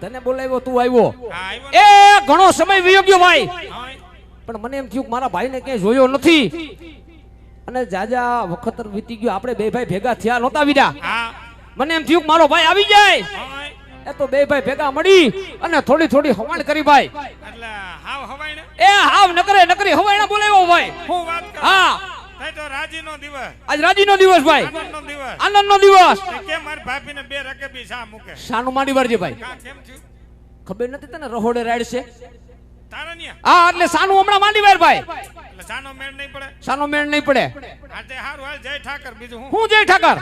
તને બોલાવ્યો તું આવ્યો? એ ઘણો સમય વિયો ગયો ભાઈ. પણ મને એમ થયું કે મારા ભાઈને ક્યાંય જોયો નથી. અને જાજા વખત વીતી ગયો. આપણે બે ભાઈ ભેગા થયા નહોતા વિડા. મને એમ થયું કે મારો ભાઈ આવી જાય. એ તો બે ભાઈ ભેગા મળી અને થોડી થોડી હવાણ કરી ભાઈ. એ હાવ નકરે નકરી હવાયણા બોલાવ્યો ભાઈ. હા. થાય તો રાજીનો દિવસ. આજ રાજીનો દિવસ ભાઈ. આનંદનો દિવસ. આનંદનો દિવસ. કે મારી ભાભીને બે રકેબી શા મૂકે? શાનું માંડી વાળજે ભાઈ. ખબર નથી તને રહોડે રાડ છે? તારા ન્યા? હા એટલે સાનું હમણાં માંડી વાર ભાઈ. સાનો મેળ નહીં પડે? સાનો મેળ નહીં પડે. આજે હારું હાલ જય ઠાકર બીજું હું? હું જય ઠાકર?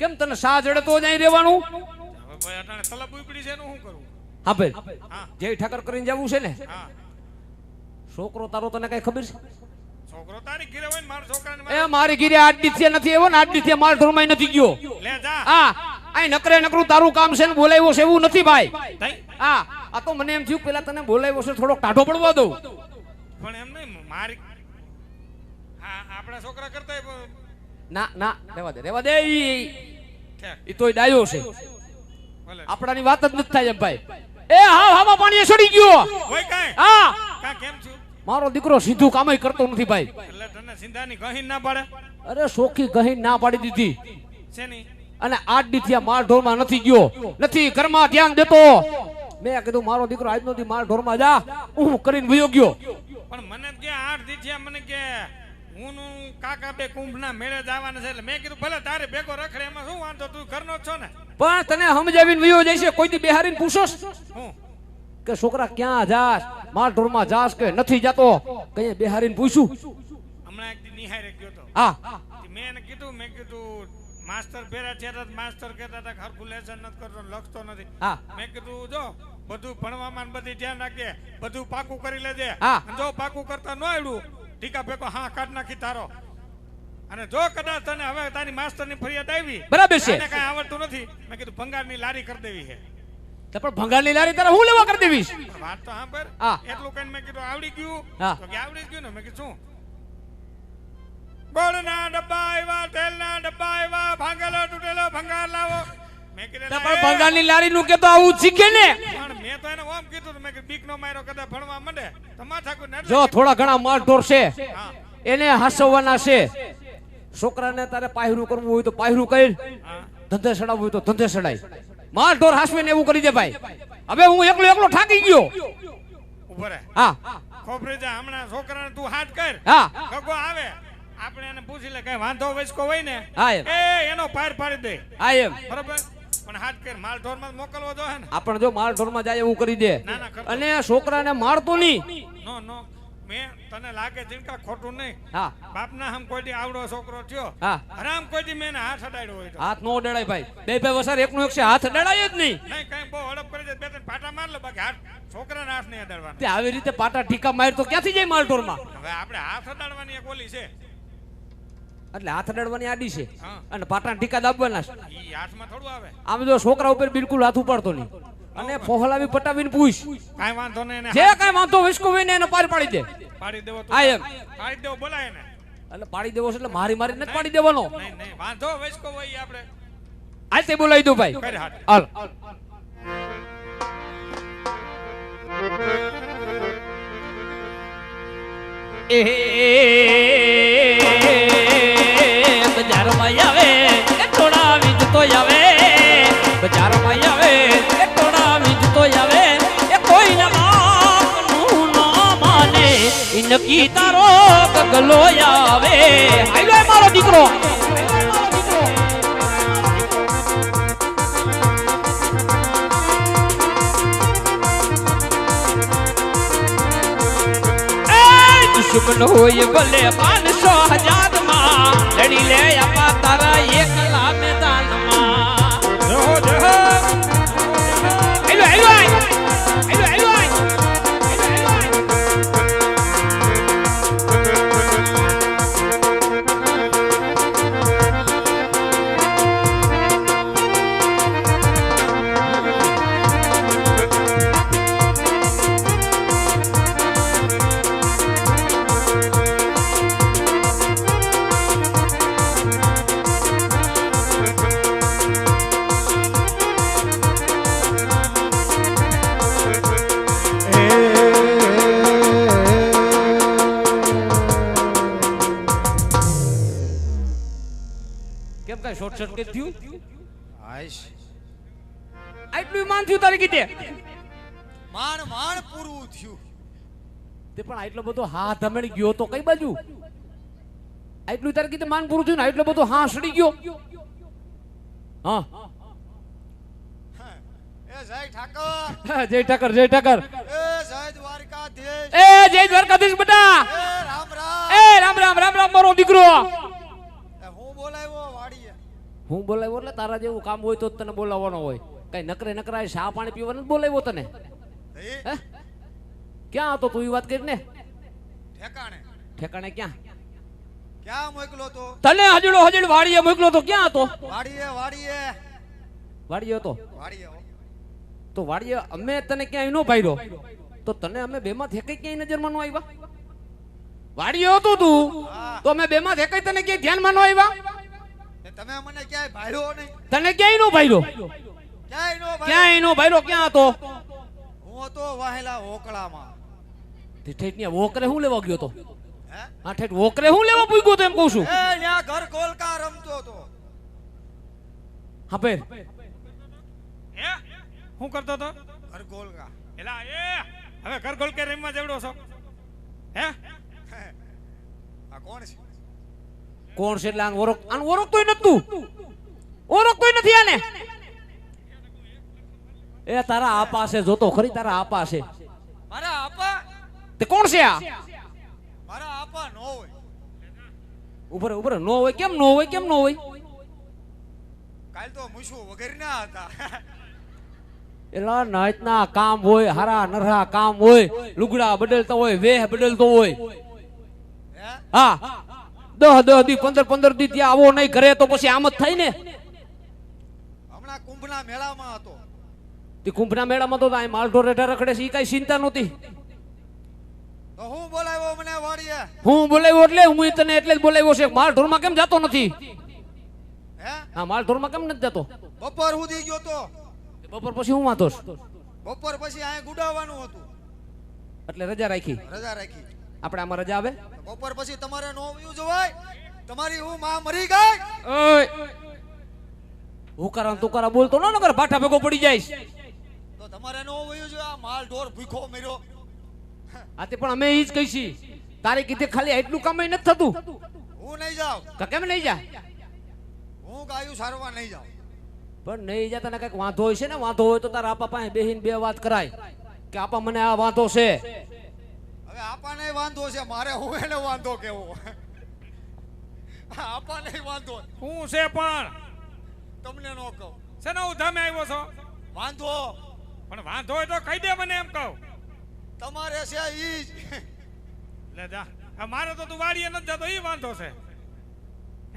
કેમ તને સા જડે તો જ અહીં રહેવાનું? હવે ભાઈ અટાણે તલબ ઉપડી છે એનું શું કરું? હા ભાઈ. જય ઠાકર કરીને જવું છે ને? છોકરો તારો તને કઈ ખબર છે? છોકરો તારી ઘીરે હોય મારા છોકરાને એ મારી ગીરે આઠ દિવસે નથી એવો ને આઠ દિવસે ઢોરમાં નથી ગયો. લે જા. હા અહીં નકરે નકરું તારું કામ છે ને બોલાવ્યો છે એવું નથી ભાઈ. હા આ તો મને એમ થયું પેલા તને બોલાવ્યો છે થોડો ટાઢો પડવા દઉં. પણ એમ નહીં મારી હા આપણા છોકરા કરતા ના ના રેવા દે રેવા દે. ઈ ઠેક તોય ડાયો છે. આપણાની વાત જ નથી થાય એમ ભાઈ. એ હા હામાં પાણી સડી ગયો. હા. કેમ છું? મારો દીકરો સીધું કામય કરતો નથી ભાઈ. એટલે તને સિંધાની ગહીન ના પડે? અરે સોખી ગહી ના પાડી દીધી. છે નહીં અને આઠ દીથી માલ ઢોરમાં નથી ગયો. નથી ઘરમાં ધ્યાન દેતો. મેં કીધું મારો દીકરો આજનો નથી માલ ઢોરમાં જા. હું કરીને વયો ગયો. પણ મને કે આઠ દીઠિયા મને કે હું કાકા બે કુંભના મેળે જવાના છે. એટલે મેં કીધું ભલે તારે ભેગો રખડે એમાં શું વાંધો? તું ઘરનો છો ને. પણ તને સમજાવીને વયો છે કોઈ દી બેહારીને પૂછોસ હું? કે છોકરા ક્યાં જાસ માલ ઢોરમાં જાસ કે નથી જતો? કઈ બેહારીને પૂછ્યું હમણાં એક નિહારે ગયો તો. હા. મેં એને કીધું મેં કીધું માસ્ટર ફેરા છે તો માસ્ટર કહેતા હતા હરખું લેસન નથી કરતો લખતો નથી. હા. મેં કીધું જો બધું ભણવામાં ને બધી ધ્યાન રાખજે બધું પાકું કરી લેજે. હા. જો પાકું કરતા ન આવડું ટીકા ભેગો હા કાઢ નાખી તારો. અને જો કદાચ તને હવે તારી માસ્ટરની ફરિયાદ આવી બરાબર છે. કઈ આવડતું નથી મેં કીધું ભંગારની લારી કરી દેવી છે. તો પણ ભંગારની લારી તારે હું લેવા કરી દેવીશ? વાત તો હા. એટલું કઈ મેં કીધું આવડી ગયું. તો કે આવડી ગયું ને? મેં કીધું શું? ગોળના ડબ્બા આવ્યા તેલના ડબ્બા આવ્યા ભાંગેલો તૂટેલો ભંગાર લાવો. ભંગારની લારી નું કે આવું શીખે ને? પણ મેં તો એને ઓમ કીધું મેં કે બીક નો માર્યો કદાચ ભણવા માંડે. તો ને જો થોડા ઘણા માર ઢોર છે. હા. એને હાસવવાના છે. છોકરાને તારે પાયરું કરવું હોય તો પાયરું કરી. ધંધે સડાવવું હોય તો ધંધે ચડાય માલ ઢોર હાસવીને એવું કરી દે ભાઈ. હવે હું એકલો એકલો થાકી ગયો. ઉભરે હા. ખોપરી જા હમણાં છોકરાને તું હાથ કર. હા. ગગો આવે. આપણે એને પૂછી લે કઈ વાંધો વચકો હોય ને? હા એમ. એ એનો પાર પાડી દે. હા એમ. બરોબર? પણ હાથ કર માલ ઢોરમાં મોકલવો જો હે ને આપણે જો માલ ઢોરમાં જાય એવું કરી દે. ના ના કરતો અને છોકરાને મારતો નહીં. નો નો. મેં તને લાગે જીનકા ખોટું નહીં. હા. બાપના હમ કોઈ આવડો છોકરો થયો. હા. હરામ કોઈ મેં હાથ અડાડ્યો હોય હાથ નો અડાડાય ભાઈ. બે બે વસાર એકનું એક છે હાથ અડાડાય જ નહીં. નહીં કઈ બહુ હડપ કરી દે બે ત્રણ પાટા માર લે બાકી હાથ છોકરાના હાથ નહીં અડાડવાના. તે આવી રીતે પાટા ઠીકા માર તો ક્યાંથી જાય માલ ઢોરમાં હવે આપણે હાથ અડાડવાની એક ઓલી છે. એટલે હાથ અડાડવાની આડી છે. અને પાટા ટીકા દાબવાના છે. હાથમાં થોડું આવે. આમ જો છોકરા ઉપર બિલકુલ હાથ ઉપાડતો નહીં. અને ફોહલાવી પટાવીને પૂછ. કાઈ વાંધો નહીં જે કાઈ વાંધો વિસ્કો હોય એને પાર પાડી દે. પાડી દેવો તો. આ એમ પાડી દેવો બોલાય એને. એટલે પાડી દેવો એટલે મારી મારી નથી પાડી દેવાનો. નહીં નહીં વાંધો વિસ્કો હોય આપણે. આ તે બોલાવી દો ભાઈ. હાલ. એ બજારમાં આવે એ વીજ તો આવે. ઈ તારો ગગલો આવે. એ મારો દીકરો. દુશ્મન હોય ભલે પાંચસો હજારમાં લડી લે આપા તારા એક સર્કિટ થયું હાઈશ આટલું માન થયું તારી કીધે માણ માણ પૂરું થયું. તે પણ આટલો બધો હા ધમેડી ગયો તો કઈ બાજુ? આટલું તારે કીધે માન પૂરું થયું ને આટલો બધો હા સડી ગયો? હા. એ જય ઠાકર. જય ઠાકર જય ઠાકર. એ જય દ્વારકાધીશ. એ જય દ્વારકાધીશ બેટા. એ રામ રામ. એ રામ રામ રામ રામ મારો દીકરો એ હું બોલાવ્યો વાડીએ હું બોલાવ્યો એટલે તારા જેવું કામ હોય તો જ તને બોલાવવાનો હોય. કઈ નકરે નકરા શા પાણી પીવાનું બોલાવ્યો તને? ક્યાં હતો તું એ વાત કરી ને ઠેકાણે. ઠેકાણે ક્યાં? ક્યાં મોકલો તો? તને હજડો હજડ વાડીએ મોકલો તો ક્યાં હતો? વાડીએ વાડીએ. વાડીએ હતો? વાડીએ તો વાડીએ અમે તને ક્યાંય નો ભાઈરો. તો તને અમે બેમાં ઠેકાઈ ક્યાંય નજરમાં નો આવ્યા વાડીએ હતો તું? તો અમે બેમાં ઠેકાઈ તને ક્યાંય ધ્યાનમાં નો આવ્યા તમે મને ક્યાંય ભાડ્યો નહીં. તને ક્યાંય નો ભાઈરો? ક્યાંય નો ભાડ્યો ક્યાંય નો ભાઈરો? ક્યાં હતો? હું હતો વાહેલા હોકળામાં તે ઠેઠ ને ઓકરે હું લેવા ગયો તો? હા? ઠેઠ ઓકરે હું લેવા પૂગ્યો તો એમ કહું છું? એ ન્યા ઘર કોલકા રમતો તો હા પેર. હે? હું કરતો તો ઘર કોલકા એલા એ હવે ઘર ગોલકે રમવા જેવડો છો. હે? આ કોણ છે? કોણ છે એટલે આને ઓળખ આને ઓળખતોય નતું ઓળખતોય નથી આને. એ તારા આપા છે જોતો ખરી તારા આપા છે. મારા આપા? તે કોણ છે આ? મારા આપા નો હોય. ઉપર ઉભર નો હોય કેમ નો હોય કેમ નો હોય? કાલ તો મુશુ વગર ના હતા એલા નાતના કામ હોય હારા નરહા કામ હોય લુગડા બદલતા હોય વેહ બદલતો હોય. હા. દહ દહ દી પંદર પંદર દી ત્યાં આવો નહીં ઘરે તો પછી આમ જ થાય ને. હમણાં કુંભના મેળામાં હતો. તે કુંભના મેળામાં તો અહીં માલઢોર રેઢા રખડે છે એ કઈ ચિંતા નહોતી. તો હું બોલાવ્યો મને વાડીએ? હું બોલાવ્યો એટલે હું તને એટલે જ બોલાવ્યો છે. માલઢોરમાં કેમ જતો નથી? હે? હા માલઢોરમાં કેમ નથી જતો? બપોર સુધી ગયો તો. બપોર પછી હું વાંધો? બપોર પછી અહીંયા ગુડાવવાનું હતું. એટલે રજા રાખી. રજા રાખી. આપણે આમાં રજા આવે? બપોર પછી તમારે નો વયું જોવાય. તમારી હું માં મરી ગઈ. ઓય. કરા ને કરા બોલતો ન નગર ભાઠા ભેગો પડી જાય. તો તમારે નો વયું જોવા આ માલ ઢોર ભૂખો મર્યો. આ તે પણ અમે ઈ જ કહીશી. તારે કીધે ખાલી એટલું કામ નથી થતું. હું નહીં જાઉં. તો કેમ નહીં જા? હું ગાયું સારવા નહીં જાઉં. પણ નહીં જા તને કંઈક વાંધો હોય છે ને? વાંધો હોય તો તારા આપા પાસે બેહીને બે વાત કરાય. કે આપા મને આ વાંધો છે. હવે આપણને વાંધો છે મારે હું એને વાંધો કેવો? આપાને વાંધો. હું છે પણ? તમને નો કહું. શેનો ઉધામે આવ્યો છો? વાંધો. પણ વાંધો હોય તો કહી દે મને એમ કહું. તમારે છે ઈ જ. લે જા. મારે તો તું વાડીએ નથી જતો ઈ વાંધો છે.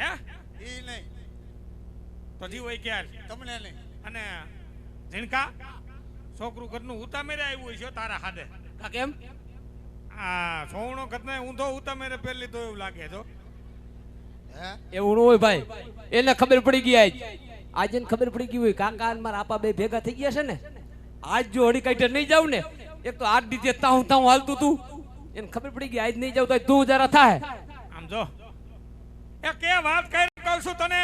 હે? ઈ નહીં. તો જીવ હોય ક્યાં તમને નહીં. અને ઝીણકા છોકરું ઘરનું ઉતામેરે આવ્યું છે તારા હાથે. આ કેમ? આ સોવણો ઘરને ઊંધો ઉતામેરે પેલી તો એવું લાગે છો હે. એવું ન હોય ભાઈ. એને ખબર પડી ગઈ આજ. આજે ખબર પડી ગઈ હોય કાકા અને મારા આપા બે ભેગા થઈ ગયા છે ને. આજ જો હળી કાઢે નહીં જાવ ને એક તો આઠ દીધે તાહું તાહું હાલતું તું. એને ખબર પડી ગઈ આજ નહીં જાવ તો તું જરા થાય. આમ જો. એ કે વાત કરી કહું છું તને?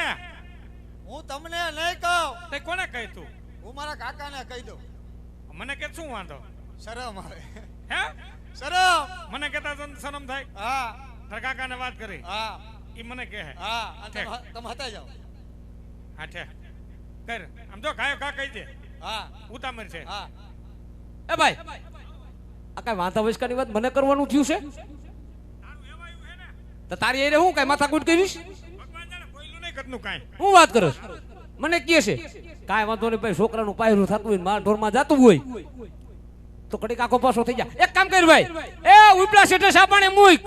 હું તમને નહીં કહું. તે કોને કહી તું? હું મારા કાકાને કહી દઉં. મને કે શું વાંધો? શરમ આવે. હે? શરમ. મને કેતા તન શરમ થાય. હા. તારા કાકાને વાત કરી. હા. ઈ મને કહે. હા. અને તમે હતા જાઓ. હા છે કર. આમ જો કાયો કા કહી દે હા. ઉતામર છે. હા. એ ભાઈ આ કઈ વાંધા વચકાની વાત મને કરવાનું થયું છે? તો તારી એને હું કઈ માથાકૂટ કરીશ? ભગવાન જાણે કોઈલું નહીં કરતું કાંઈ. હું વાત કરું મને કહે છે કાંઈ વાંધો નહીં ભાઈ છોકરાનું પાયરું થતું હોય માર ઢોરમાં જાતું હોય. તો કડીક આખો પાછો થઈ જાય. એક કામ કર ભાઈ. એ ઉપલા શેઠે સાપાણે મૂક.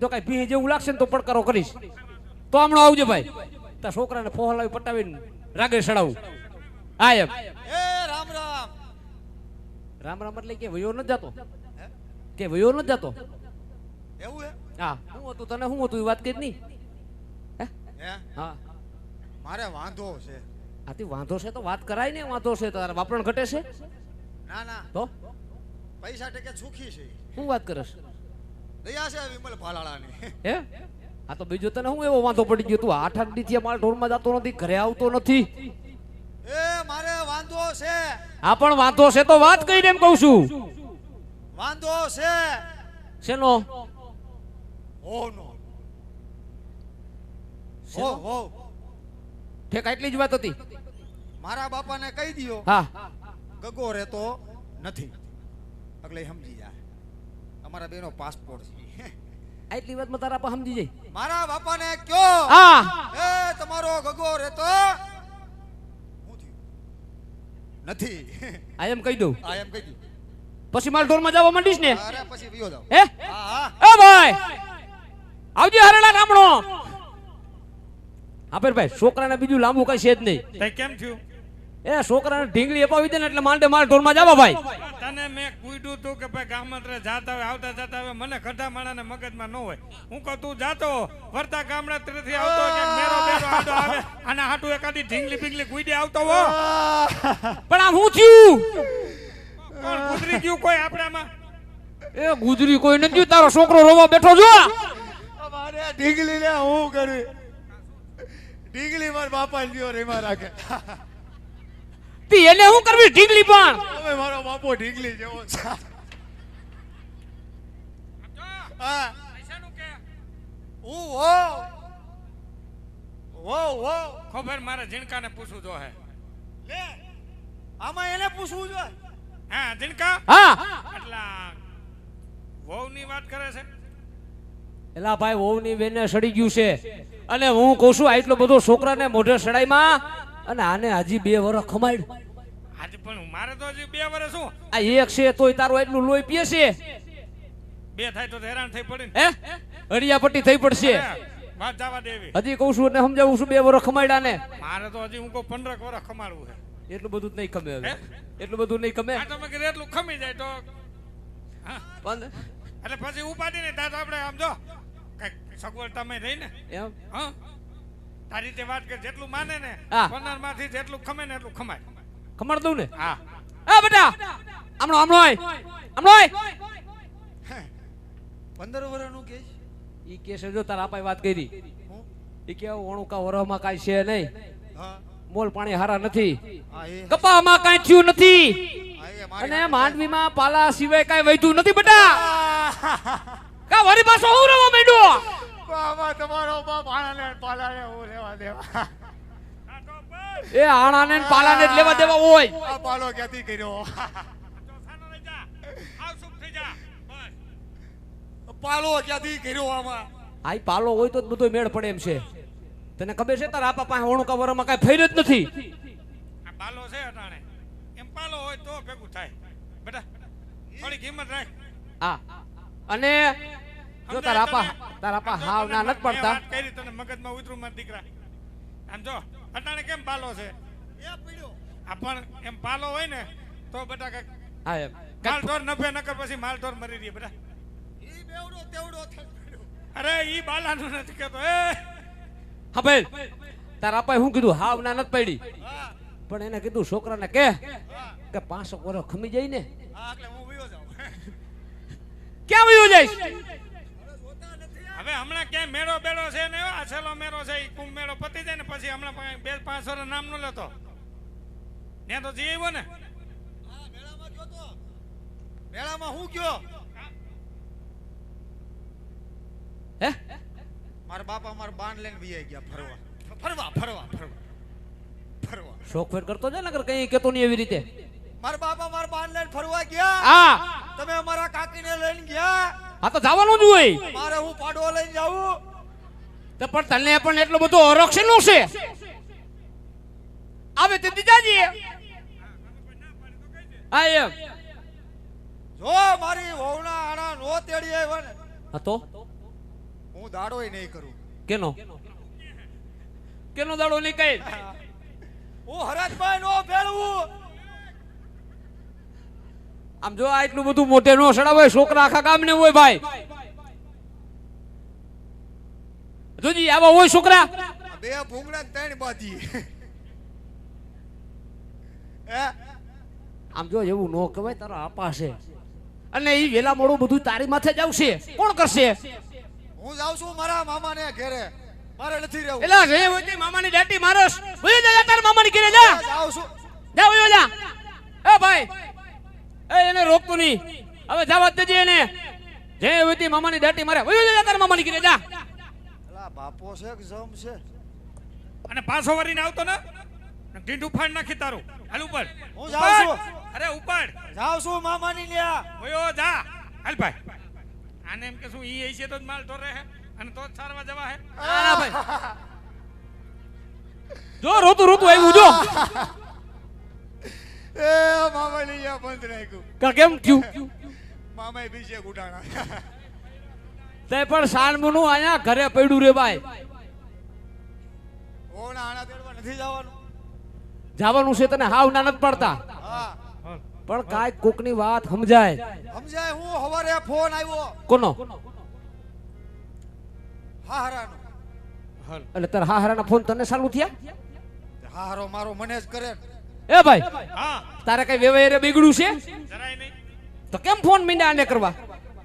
જો કઈ ભી જેવું લાગશે ને તો પડકારો કરીશ. તો હમણાં આવજો ભાઈ. તા છોકરાને ફોહલાવી પટાવીને રાગે સડાવું. હા એમ. એ રામ રામ. રામ રામ એટલે કે વયો ન જતો. કે વયો ન જતો. એવું હે? હા. હું હતું તને શું હતું એ વાત કરી નહીં. હે? હે? હા. મારે વાંધો છે. આથી વાંધો છે તો વાત કરાય ને વાંધો છે તારા વાપરણ ઘટે છે. ના ના. તો? પૈસા ટકે સુખી છે. શું વાત કરસ? દયા છે વિમલ ભાલાળાની. હે? આ તો બીજો તને હું એવો વાંધો પડી ગયો? તું આઠ આઠ દીથી મારા ઢોરમાં જતો નથી ઘરે આવતો નથી. એ મારે વાંધો છે. આ પણ વાંધો છે તો વાત કરીને એમ કહું છું. વાંધો છે. શેનો? ઓ નો. ઓ ઓ ઠેક એટલી જ વાત હતી. મારા બાપાને કહી દ્યો. હા. ગગો રહેતો નથી. એટલે સમજી જાય અમારા બેનો પાસપોર્ટ છે. એટલી વાતમાં તારા પા સમજી જાય. મારા બાપાને કયો? હા. એ તમારો ગગો રહેતો હું થયું નથી. આ એમ કહી દઉં. આ એમ કહી દઉં. પછી માલ ઢોરમાં જવા માંડીશ ને? અરે પછી વિયો જાવ હે? હા હા. એ ભાઈ! આવજે હરેલા રામણો હા પર ભાઈ છોકરાને બીજું લાંબુ કઈ છે જ નહીં. તે કેમ થયું? એ છોકરાને ઢીંગલી અપાવી દે ને એટલે માંડે મારા ઢોરમાં જવા ભાઈ. તને મેં કીધું તું કે ભાઈ ગામત્રે તારે જાતા હોય આવતા જતા હોય મને ખડા માણાને મગજમાં ન હોય. હું કહું તું જાતો વર્તા ગામડા તરફથી આવતો કે મેરો મેરો આડો આવે અને હાટુ એકાદી ઢીંગલી પીંગલી ગુઈડે આવતો હો. પણ આમ હું થયું? કોણ ગુજરી ગયું કોઈ આપણામાં? એ ગુજરી કોઈ નથી તારો છોકરો રોવા બેઠો જો. અમારે ઢીંગલી ને હું કરી? ઢીંગલી માર બાપા લ્યો રેમાં રાખે. તી એને હું કરવી ઢીંગલી પણ? હવે મારો બાપો ઢીંગલી જેવો છે. હા. હું હો? હો હો. ખબર મારે ઝીણકાને પૂછવું જો હે લે આમાં એને પૂછવું જોઈએ. હા ઝીણકા હા. એટલા વહુની વાત કરે છે? એલા ભાઈ વહુની બેને સડી ગયું છે. અને હું કહું છું આટલો બધો છોકરાને મોઢે સડાઈમાં અને આને હજી બે વર્ષ ખમાડ. આજે પણ મારે તો હજી બે વર્ષ શું? આ એક છે તોય તારું એટલું લોહી પીએ છે. બે થાય તો હેરાન થઈ પડી ને. હે? અડિયાપટ્ટી થઈ પડશે. વાત જવા દેવી હજી કહું છું અને સમજાવું છું બે વર્ષ ખમાડ્યા ને. મારે તો હજી હું કહું પંદર વર્ષ ખમાડવું છે. એટલું બધું જ નહીં ખમે હવે? એટલું બધું નહીં આ તમે કીધું એટલું ખમી જાય તો. એટલે પછી ઉપાડી ને તા તો આપણે આમ જો કંઈક સગવડ તમે રહી ને. એમ? હા. તારી રીતે વાત કે જેટલું માને ને. પંદરમાંથી જેટલું ખમે ને એટલું ખમાય. ખમાડ દઉં ને? હા. એ બેટા આમણો આમણો આય આમણો આય. પંદર વર્ષનું કે ઈ કેસ જો તારા આપાય વાત કરી. હું? ઈ કે ઓણુકા વરહમાં કાંઈ છે નહીં. મોલ પાણી હારા નથી. કપામાં કાંઈ થયું નથી. અને માંડવીમાં પાલા સિવાય કાંઈ વૈધું નથી બેટા. કા વરી પાછો હું રવા માંડ્યો? બાબા તમારો બાપ આણાને પાલાને હું લેવા દેવા. હા તો બસ એ આણાને પાલાને જ લેવા દેવા હોય. આ પાલો ક્યાંથી કર્યો? તો સાનો લઈ જા આવ સુખ થઈ જા બસ પાલો ક્યાંથી કર્યો આમાં? આઈ પાલો હોય તો જ બધો મેળ પડે એમ છે. તને ખબર છે તારા આપા પાસે ઓણુકા વરમાં કાંઈ ફેર જ નથી? આ પાલો છે અટાણે. એમ પાલો હોય તો ભેગું થાય. બેટા થોડી કિંમત રાખ. હા. અને જો તારા આપા તારા આપા હાવ ના નથી પડતા. કરી તને મગજમાં ઉતરું માર દીકરા. આમ જો અટાણે કેમ પાલો છે? એ પીડ્યો. આ પણ એમ પાલો હોય ને તો બેટા કે હા એમ. માલ કાંઈક ઢોર નફે નકર પછી માલ ઢોર મરી રહી બેટા ઈ બેવડો તેવડો અરે ઈ બાલાનું નથી કેતો એ! હા ભાઈ તારા આપાએ શું કીધું હાવ ના નથી પડી. પણ એને કીધું છોકરાને કે કે પાંચસો વર્ષ ખમી જાય ને. હા એટલે હું વયો જાઉં. ક્યાં વયો જઈશ? હવે હમણાં ક્યાંય મેળો બેળો છે ને આ છેલ્લો મેળો છે એ કુંભ મેળો પતી જાય ને પછી હમણાં બે પાંચ વર્ષ નામ નો લેતો. ત્યાં તો જઈ આવ્યો ને. મેળામાં ગયો તો. મેળામાં હું ગયો? હે? મારા બાપા મારા બાન લઈને વી ગયા ફરવા. ફરવા ફરવા ફરવા. ફરવા. શોખ ફેર કરતો છે નગર કઈ કેતો નહીં એવી રીતે? મારા બાપા મારા બાન લઈને ફરવા ગયા? હા. તમે અમારા કાકીને લઈને ગયા? આ તો જવાનું જ હોય. મારે હું પાડવો લઈને જાવું તો પણ તને પણ એટલો બધો છે નું છે? આવે તે દીજાજી હા એમ. જો મારી વહુના આણા નો તેડી આવ્યો ને હા તો? હું દાડોય નહીં કરું. કેનો? કેનો દાડો નહીં કઈ? હું હરજભાઈ નો ભેળવું. આમ જો આ એટલું બધું મોટે નો સડાવે છોકરા આખા ગામ ને હોય ભાઈ. જોજી આવા હોય છોકરા? બે ભૂંગળા ત્રણ બાજી. આમ જો એવું નો કહેવાય તારા આપા અને એ વેલા મોડું બધું તારી માથે જ આવશે. કોણ કરશે? હું જાઉં છું મારા મામાને ઘેરે. મારે નથી રહેવું. એલા રે હોય તે મામાની દાટી મારસ. વયો જા તાર મામાની ઘેરે જા. જાઉં છું. જા વયો જા. એ ભાઈ એ એને રોકતું નહીં. હવે જવા દેજે એને. જે હોય મામાની દાટી મારે. વયો જા તારા મામાની ઘરે જા. અલા બાપો છે કે જમ છે? અને પાછો વરીને આવતો ને? ઢીંઢ ઉફાડ નાખી તારું. હાલ ઉપર. હું જાઉં છું. અરે ઉપાડ. જાઉં છું મામાની લ્યા ઓયો જા. હાલ ભાઈ. આને એમ કે શું ઈ હશે તો જ માલ તો રહે અને તો જ સારવા જવા હે? ના, ના, ભાઈ. જો રોતું રોતું આવ્યું જો. એ મામાની ન્યા બંધ રાખ્યું. કા કેમ થયું? મામાએ બીજે ગુટાણા તે પણ સાનમુનું આયા ઘરે પડ્યું રે ભાઈ ઓણા આણા તેડવા નથી જવાનું. જવાનું છે તને હાવ ના નથી પડતા. હા. પણ કાંઈક કોકની વાત સમજાય. સમજાય હું હવારે ફોન આવ્યો. કોનો? હાહરાનો. એટલે તાર હાહરાના ફોન તને ચાલુ થયા? હાહરો મારો મને જ કરે ને. એ ભાઈ હા. તારે કઈ વ્યવહારે બિગડ્યું છે? જરાય નહીં. તો કેમ ફોન મીંડા આને કરવા?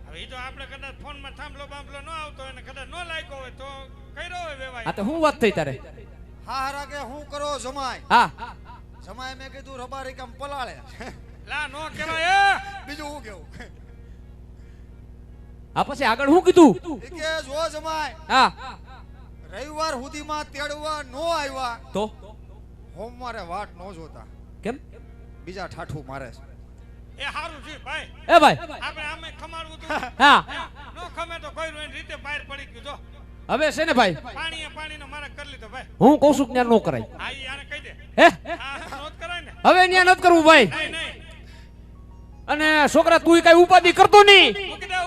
હવે ઈ તો આપણે કદાચ ફોનમાં થાંભલો બાંભલો ન આવતો અને કદાચ ન લાગ્યો હોય તો કર્યો હોય વેવાય આ તો હું વાત થઈ તારે? હા હરા કે હું કરો જમાય હા. જમાય મેં કીધું રબારી કામ પલાળે. લા નો કહેવાય એ. બીજું હું કેવું? આ પછી આગળ હું કીધું? કે જો જમાય હા. રવિવાર સુધીમાં તેડવા નો આવ્યા તો? સોમવારે વાટ નો જોતા. કેમ? બીજા ઠાઠું મારે છે. એ હારું છે ભાઈ. એ ભાઈ. આપણે આમે ખમાડવું તો. હા. નો ખમે તો કોઈ રોઈ રીતે બહાર પડી ગયું જો. હવે છે ને ભાઈ? પાણી પાણી નો મારે કરી લીધો ભાઈ. હું કહું છું કે ત્યાં નો કરાય. હા ઈ કહી દે. હે? હા નો કરાય ને. હવે ન્યા નથી કરવું ભાઈ. અને છોકરા તું કઈ ઉપાધિ કરતો નહીં.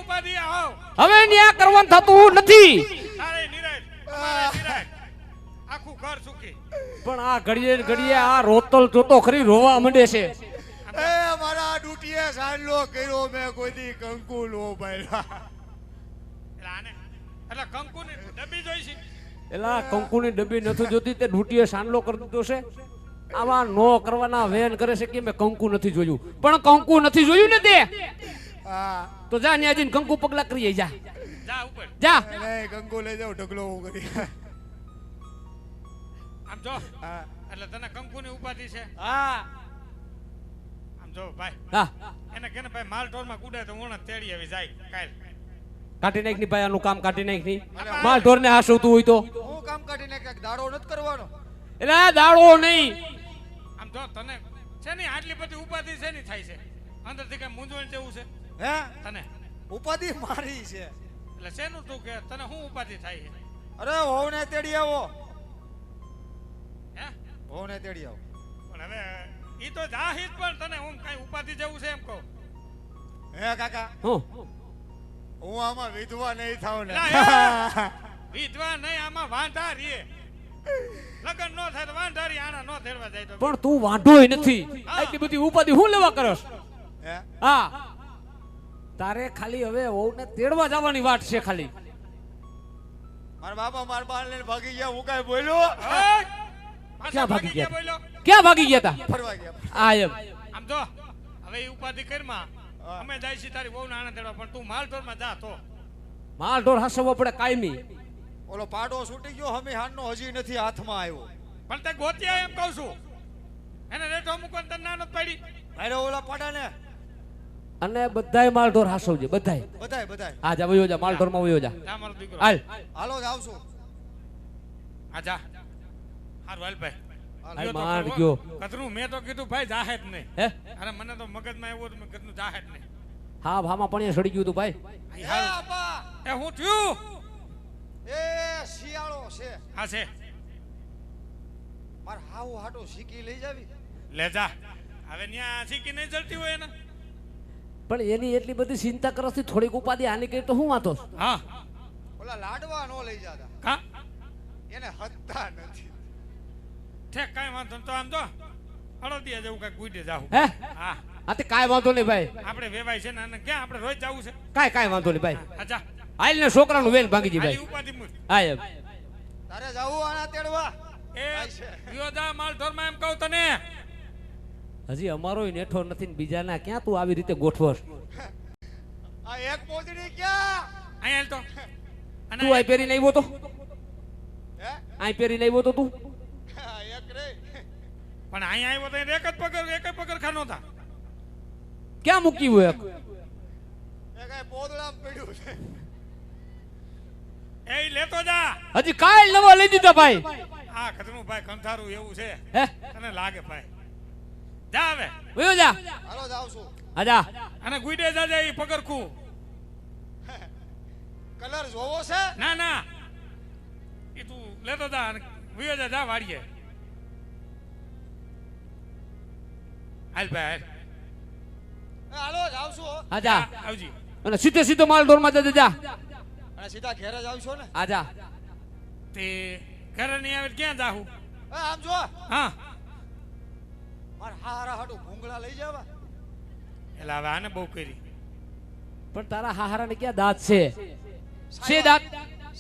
ઉપાધિ આવ. હવે ત્યાં કરવાનું થતું નથી. તારે નિરાય નિરાય આખું ઘર સુખી. પણ આ ઘડીએ ને ઘડીએ આ રોતલ જોતો ખરી રોવા માંડે છે. એ મારા ડૂટીએ સાંડલો કર્યો મેં કોઈ દી કંકુ લો એટલે આને એટલે કંકુની ડબ્બી જોઈ છે? એલા કંકુની ડબ્બી નથી જોતી તે ડૂટીએ સાંડલો કરી દીધો છે. આવા નો કરવાના વેન કરે છે કે મેં કંકુ નથી જોયું. પણ કંકુ નથી જોયું ને તે? હા. તો જા ન્યાજીન કંકુ પગલા કરીએ જા. જા ઉપર. જા. એ કંકુ લઈ જાવ ઢગલો કરી. આમ જો. એટલે તને કંકુની ઉપાધિ છે? હા. આમ જો ભાઈ. હા. એને કેને ભાઈ માલ ઢોરમાં કુડે તો હું તેડી આવી જાય કાલ. કાઢી નાખની ભાઈ આનું કામ કાઢી નાખની. માલ ઢોર ને હાસવતું હોય તો. હું કામ કાઢી નાખ? દાડો નથી કરવાનો. એટલે આ દાડો નહીં. આમ જો તને છે ને આટલી બધી ઉપાધિ છે ને થાય છે? અંદરથી કઈ મૂંઝવણ જેવું છે? હે? તને? ઉપાધિ મારી છે. એટલે શેનું તું કે તને શું ઉપાધિ થાય છે? અરે હોવને તેડી આવો. હોવને તેડી આવો. પણ હવે ઈ તો જાહીર પણ તને હું કઈ ઉપાધિ જેવું છે એમ કહો. હે કાકા હું. હું આમાં વિધવા નહીં થાવ ને. વિધવા નહીં આમાં વાંધા રીએ. લગન નો થાય તો વાંધા રી આના નો થેડવા જાય તો. પણ તું વાંઢોય નથી. આટલી બધી ઉપાધિ હું લેવા કરસ હે? હા. તારે ખાલી હવે વહુને તેડવા જવાની વાત છે ખાલી. મારા બાપા મારા બાળ લઈને ભાગી ગયા હું કાઈ બોલ્યો? ક્યાં ભાગી ગયા? ક્યાં ભાગી ગયા તા ફરવા ગયા. આ એમ. આમ જો હવે એ ઉપાધિ કરમાં અમે જાય છે તારી બહુ નાના દેવા પણ તું માલઢોરમાં જા તો. માલ ઢોર હાસવવો પડે કાયમી ઓલો પાડો છૂટી ગયો હમી હાનનો હજી નથી હાથમાં આવ્યો. પણ તે ગોત્યા એમ કહું છું એને રેટો મૂકવાનું તને ના પડી. અરે ઓલા પાડાને. અને બધાય માલ ઢોર હાસવજે બધાય. બધાય બધાય. આ જા વયો જા માલમાં વયો જા. હાલ. હાલો જ આવશું. આ જા. હારું હાલ ભાઈ. હાલ. હાલ ગયો તો માંડ ખરો. ગયો. કતરું મેં તો કીધું ભાઈ જાહેર નહીં હે? અરે મને તો મગજમાં એવું હતું મેં કીધું નહીં હા ભામાં પણ સડી ગયું હતું ભાઈ. એ હારું. આપા એ હું થયું? એ શિયાળો છે. હા છે. માર હાવ હાટો શીકી લઈ જાવી. લે જા. હવે ન્યા શીખી નહીં જલતી હોય ને પણ એની એટલી બધી ચિંતા કરસ થોડીક ઉપાધિ આની કરી તો હું વાંધો? હા. ઓલા લાડવા નો લઈ જાતા. કા? એને હત્તા નથી. ઠેક કાંઈ વાંધો. તો આમ તો અડદિયા જેવું કાંઈક ગુડે જાવું હે? હા. આ તે કાંઈ વાંધો નહીં ભાઈ. આપણે વેવાય છે ને અને ક્યાં આપણે રોજ જવું છે? કાંઈ કાંઈ વાંધો નહીં ભાઈ. અચ્છા આઈલ ને છોકરાનું વેન ભાંગી જી આલી ભાઈ. ઉપાધિ મૂક હા એમ. તારે જાવું આના તેડવા? એ યોદા છે. ગયો જા માલ એમ કહું તને. હજી અમારો નેઠો નથી ને બીજાના. ક્યાં તું આવી રીતે ગોઠવસ આ એક પોતડી ક્યાં? અહીંયા તો. અને તું આઈ પહેરીને આવ્યો તો? હે? આ પહેરીને આવ્યો તો તું? હા, પણ અહીંયા આવ્યો તો એક જ પગર એક જ ખાનો હતા ક્યાં મૂકી હોય એક? એ લેતો જા. હજી કાલ નવા લઈ દીધા ભાઈ. આ ખતરું ભાઈ કંથારું એવું છે. તને લાગે ભાઈ. જા હવે. વયો જા. હાલો જાઉં છું. આજા અને ગુઈડે જાજે એ પગરખું. કલર જોવો છે? ના ના. એ તું લેતો જા અને વયો જા જા વાડીએ. હાલ ભાઈ હાલ. એ હાલો જાઉં આજા આવજી. અને સીધે સીધો માલ ઢોરમાં જજે જા. અને સીધા ઘેરે જાઉં છું ને? આજા તે ઘરે નહીં આવે ક્યાં જાહું? આમ જો. હા. મારા હારા હાટુ ભૂંગળા લઈ જાવા. એટલે હવે આને બહુ કરી. પણ તારા હાહારા ને ક્યાં દાંત છે? છે દાંત?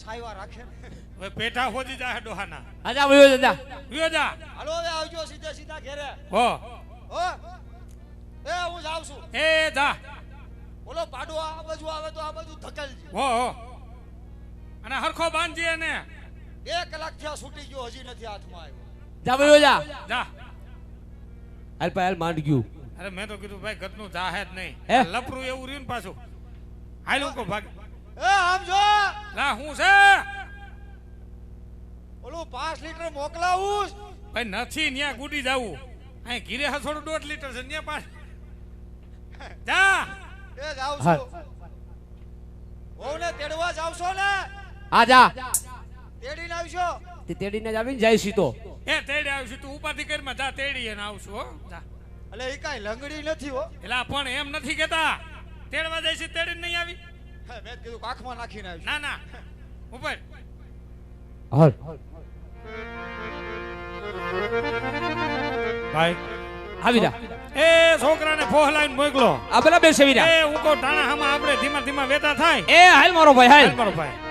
સાયવા રાખે ને. હવે પેઠા હોજી જાય ડોહાના. આજા વયો જા, હાલો હવે આવજો સીધા સીધા ઘેરે. હો. એ હું જાઉં છું. એ જા. બોલો પાડો આ બાજુ આવે તો આ બાજુ ધકેલજે હો હો. અને હરખો બાંધજે એને. બે કલાક થયા છૂટી ગયો હજી નથી હાથમાં આવ્યો. જા ભાઈ જા. જા. હાલ ભાઈ હાલ માંડ ગયું. અરે મેં તો કીધું ભાઈ ઘરનું જાહે જ નહીં. હે? લપરું એવું રહ્યું ને પાછું. હાલ હું કહું ભાગ. એ આમ જો. લા હું છે? ઓલું પાંચ લીટર મોકલાવું ભાઈ નથી ન્યા ગુડી જાવું. અહીં ઘીરે હસોડું દોઢ લીટર છે ને પાછ. જા. એ. છું વહુને તેડવા જાવશો ને. આજા તેડીને આવશો. તે તેડીને જ આવીને જાય સીધો એ તેડી આવશું તું ઉપાધિ કરીમાં જા તેડી એને આવશું હો. જા. એટલે એ કાંઈ લંગડી નથી હો. એટલે આ પણ એમ નથી કેતા. તેડવા જાય છે તેડી નહીં આવી. મેં કીધું કાખમાં નાખીને આવ્યું ના ના. ઉપર હાલ ભાઈ. આવી જા. એ છોકરાને ફોહલાઈને મોકલો. આ પેલા બેસે સેવી એ હું કો ટાણા હામાં આપણે ધીમા ધીમા વેતા થાય. એ હાલ મારો ભાઈ હાલ મારો ભાઈ.